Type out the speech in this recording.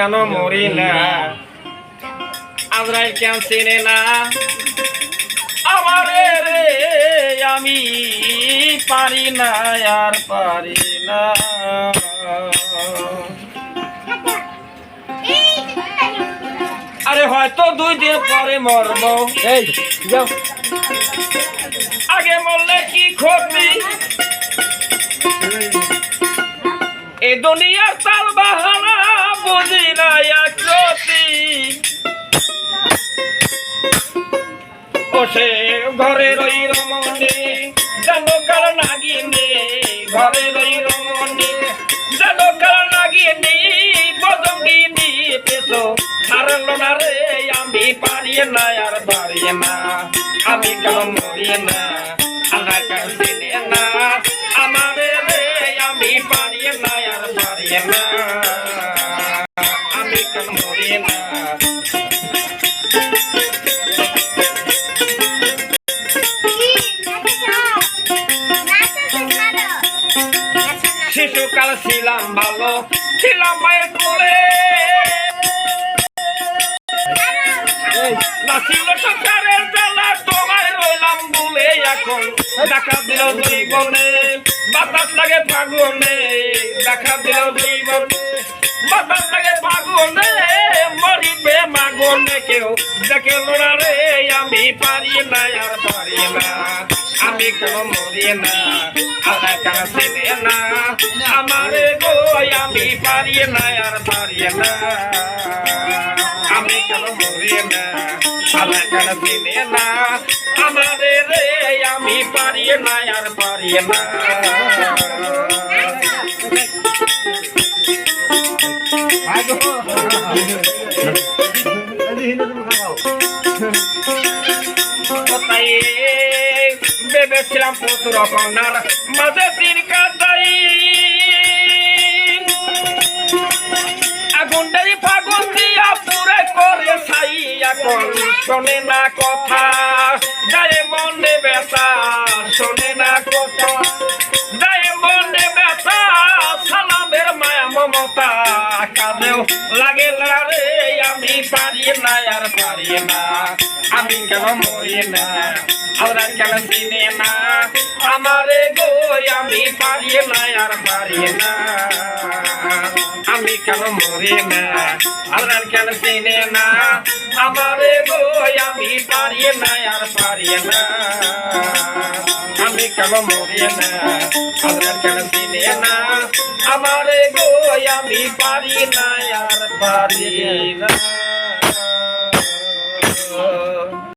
কেন মরি না? আজরাইল কেন চিনে না? আমারে রে আমি পারি না আর পারি না। আরে হয়তো দুই দিন পরে মরব। এই যাও। আগে মরলে কি ক্ষতি? এ দুনিয়ার তাল ও সে ঘরে রই রমণী। জানো কার নাগিনে? ঘরে রই রমণী। জানো কার নাগিনি? বদঙ্গিনি পেছো। হারলো না রে আমি পারি না আর পারি না। আমি কেন মরি না? আল্লাহ কার চিনে না? আমারে রে, আমি পারি না আর পারি না। শিশুকাল ছিলাম ভালো, ছিলাম মায়ের কোলে। এই, না ছিল সংসারের জ্বালা তোমায় রইলাম বলে এখন। দেখা দিল জীবনে, বাতাস লাগে ফাগুনে। দেখা দিল জীবনে, বাতাস লাগে ফাগুনে, মরিবে মাগুনে কেউ দেখে লোড়া রে, আমি পারি না আর পারি না। আমি কেন মরি না আল্লাহ কেন চিনে না আমারে গো আমি পারি না আর পারি না আমি কেন মরি না আল্লাহ কেন পুত্র কন্যার মাঝে দিন কাটাই। আগুন দেই ফাগুন দিয়া পুরে করে ছাই। এখন শোনে না কথা, গায়ে মনে ব্যথা শোনে না লাগে না রে আমি পারি না আর পারি না আমি কেন মরি না আমরা কেন চিনে না আমারে গো আমি পারি না আর পারি না কেন মরি না? আমরা কেন চিনে না? আমারে গো, আমি পারি না, আর পারি না।